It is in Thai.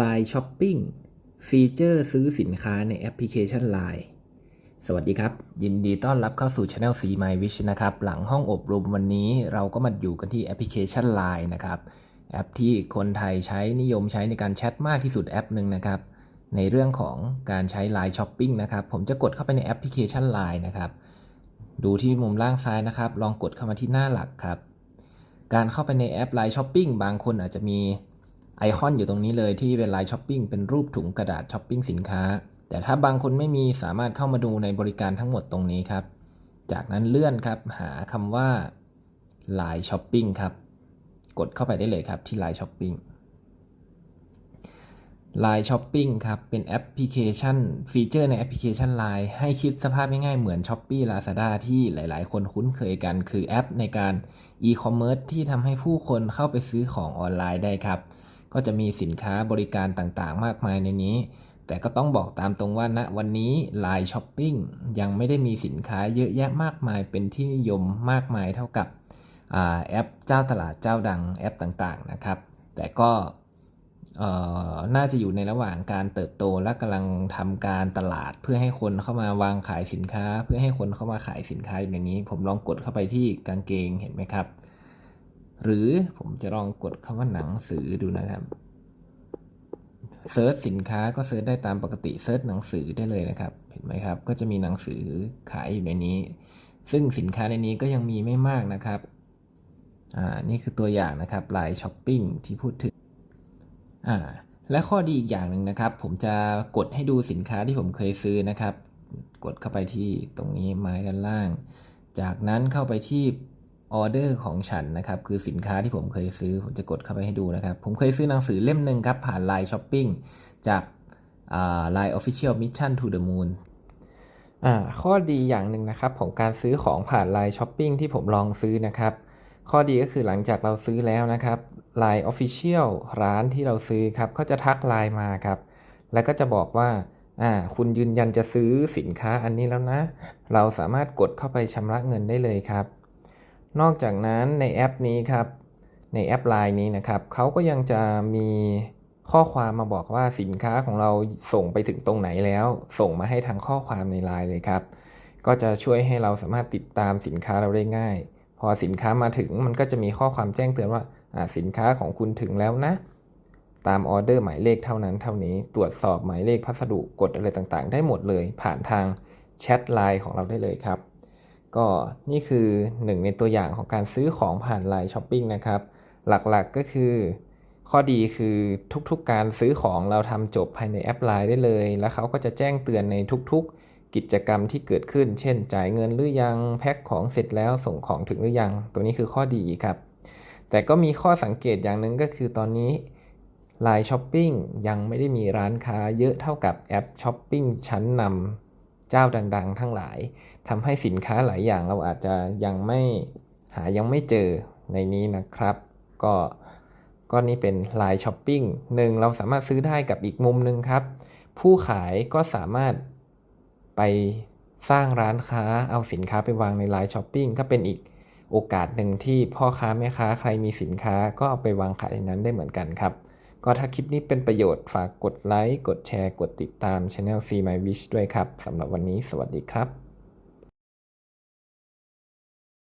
Line Shopping ฟีเจอร์ซื้อสินค้าในแอปพลิเคชัน Line สวัสดีครับ ยินดีต้อนรับเข้าสู่ Channel C My Wish นะครับ หลังห้องอบรมวันนี้เราก็มาอยู่กันที่แอปพลิเคชัน Line นะครับ แอปที่คนไทยใช้นิยมใช้ในการแชทมากที่สุดแอปหนึ่งนะครับ ในเรื่องของการใช้ Line Shopping นะครับ ผมจะกดเข้าไปในแอปพลิเคชัน Line นะครับ ดูที่มุมล่างซ้ายนะครับ ลองกดเข้ามาที่หน้าหลักครับ การเข้าไปในแอป Line Shopping บางคนอาจจะมี ไอคอนอยู่ตรงนี้เลยที่เป็น Line Shopping เป็นรูปถุงกระดาษช้อปปิ้งสินค้า แต่ถ้าบางคนไม่มีสามารถเข้ามาดูในบริการทั้งหมดตรงนี้ครับ จากนั้นเลื่อนครับหาคำว่า Line Shopping ครับ กดเข้าไปได้เลยครับที่ Line Shopping Line Shopping ครับเป็นแอปพลิเคชัน ฟีเจอร์ในแอปพลิเคชัน Line ให้คิดสภาพง่ายๆเหมือน Shopee Lazada ที่หลายๆ คนคุ้นเคยกัน คือแอปในการ e-commerce ที่ทำให้ผู้คนเข้าไปซื้อของออนไลน์ได้ครับ ก็จะมีสินค้าบริการต่างๆ มากมายในนี้ แต่ก็ต้องบอกตามตรงว่าณวันนี้ Line Shopping ยังไม่ได้มีสินค้าเยอะแยะมากมายเป็นที่นิยมมากมายเท่ากับอแอปเจ้าตลาดเจ้าดังแอปต่างๆนะครับ แต่ก็น่าจะอยู่ในระหว่างการเติบโตและกำลังทำการตลาดเพื่อให้คนเข้ามาวางขายสินค้า เพื่อให้คนเข้ามาขายสินค้าอยู่ในนี้ ผมลองกดเข้าไปที่กางเกงเห็นไหมครับ หรือผมจะลองกดคำว่าหนังสือดูนะครับเซิร์ชสินค้าก็เซิร์ชได้ตามปกติเซิร์ชหนังสือได้เลยนะครับ เห็นไหมครับ ก็จะมีหนังสือขายอยู่ในนี้ ซึ่งสินค้าในนี้ก็ยังมีไม่มากนะครับ อ่า นี่คือตัวอย่างนะครับไลน์ช้อปปิ้งที่พูดถึง อ่า และข้อดีอีกอย่างหนึ่งนะครับ ผมจะกดให้ดูสินค้าที่ผมเคยซื้อนะครับ กดเข้าไปที่ตรงนี้ไม้ด้านล่าง จากนั้นเข้าไปที่ ออเดอร์ของฉันนะครับ คือสินค้าที่ผมเคยซื้อ ผมจะกดเข้าไปให้ดูนะครับ ผมเคยซื้อหนังสือเล่มหนึ่งครับ ผ่าน Line Shopping จากา Line Official Mission to the Moon อ่าข้อดีอย่างหนึ่งนะครับ ของการซื้อของผ่าน Line Shopping ที่ผมลองซื้อนะครับ ข้อดีก็คือหลังจากเราซื้อแล้วนะครับ Line Official ร้านที่เราซื้อครับเขาจะทักไลน์มาครับ แล้วก็จะบอกว่าอ่าคุณยืนยันจะซื้อสินค้าอันนี้แล้วนะ เราสามารถกดเข้าไปชำระเงินได้เลยครับ นอกจากนั้นในแอปนี้ครับ ในแอป Line นี้นะครับเขาก็ยังจะมีข้อความมาบอกว่าสินค้าของเราส่งไปถึงตรงไหนแล้ว ส่งมาให้ทางข้อความใน Line เลยครับ ก็จะช่วยให้เราสามารถติดตามสินค้าเราได้ง่าย พอสินค้ามาถึงมันก็จะมีข้อความแจ้งเตือนว่าสินค้าของคุณถึงแล้วนะ ตามออเดอร์หมายเลขเท่านั้นเท่านี้ตรวจสอบหมายเลขพัสดุกดอะไรต่างๆ ได้หมดเลย ผ่านทางแชทไลน์ของเราได้เลยครับ ก็นี่คือหนึ่งในตัวอย่างของการซื้อของผ่าน Line Shopping นะครับ หลักๆก็คือ ข้อดีคือทุกๆการซื้อของเราทำจบภายในแอป Line ได้เลย แล้วเขาก็จะแจ้งเตือนในทุกๆ กิจกรรมที่เกิดขึ้น เช่น จ่ายเงินหรือยังแพ็คของเสร็จแล้วส่งของถึงหรือยัง ตัวนี้คือข้อดีครับ แต่ก็มีข้อสังเกตอย่างหนึ่งก็คือตอนนี้ Line Shopping ยังไม่ได้มีร้านค้าเยอะเท่ากับแอปช้อปปิ้งชั้นนำ เจ้าดัง ๆ ทั้งหลายทำให้สินค้าหลายอย่างเราอาจจะยังไม่หายังไม่เจอในนี้นะครับ ก็ก็นี่เป็น Line Shopping หนึ่งเราสามารถซื้อได้กับอีกมุมหนึ่งครับ ผู้ขายก็สามารถไปสร้างร้านค้าเอาสินค้าไปวางใน Line Shopping ก็เป็นอีกโอกาสหนึ่งที่พ่อค้าแม่ค้าใครมีสินค้าก็เอาไปวางขายในนั้นได้เหมือนกันครับ ก็ถ้าคลิปนี้เป็นประโยชน์ฝากกดไลค์ กดแชร์ กดติดตาม Channel C My Wish ด้วยครับสำหรับวันนี้สวัสดีครับ